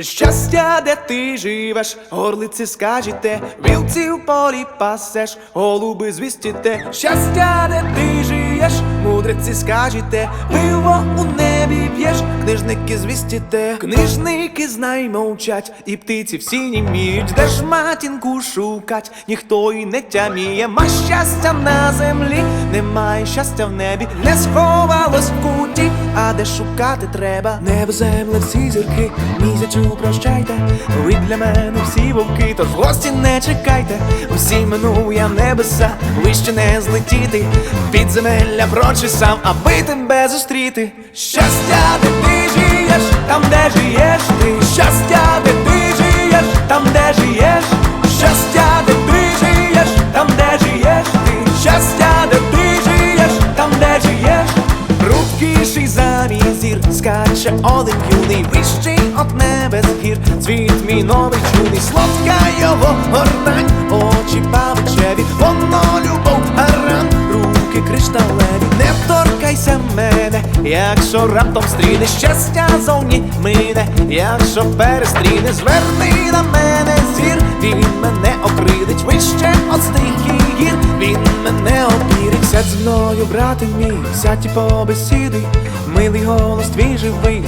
Щастя, де ти живеш, горлиці скажете, вілці в полі пасеш, голуби звістіте. Щастя, де ти живеш, мудреці скажете, пиво у небі п'єш, книжники звістіте. Книжники знай мовчать, і птиці всі німіють, де ж матінку шукать, ніхто і не тяміє, ма щастя на землі, немає щастя в небі, не сховалось в куті, а де шукати треба. Небо, земле, всі зірки, місяцю прощайте, ви для мене всі вовки, тож гості не чекайте, усі минув я небеса, вище не злетіти, підземелля прочі сам, аби тебе зустріти. Щастя, де ти жиєш, там, де жиєш ти, щастя, де ти жиєш, там, де жиєш, щастя, де ти жиєш, там, де жиєш ти, щастя, де ти жиєш, там, де жиєш. Прудкіший за мій зір, скаче один юний, вищий от небес гір, цвіт мій новий чудний, солодка його гордань, не торкайся мене, якщо раптом стріне щастя зовні мине, якщо перестріне, зверни на мене зір, він мене окрилить вище от стихій гір, він мене опірить, сядь зі мною, брате мій, сядь і побесіди, милий голос твій живий,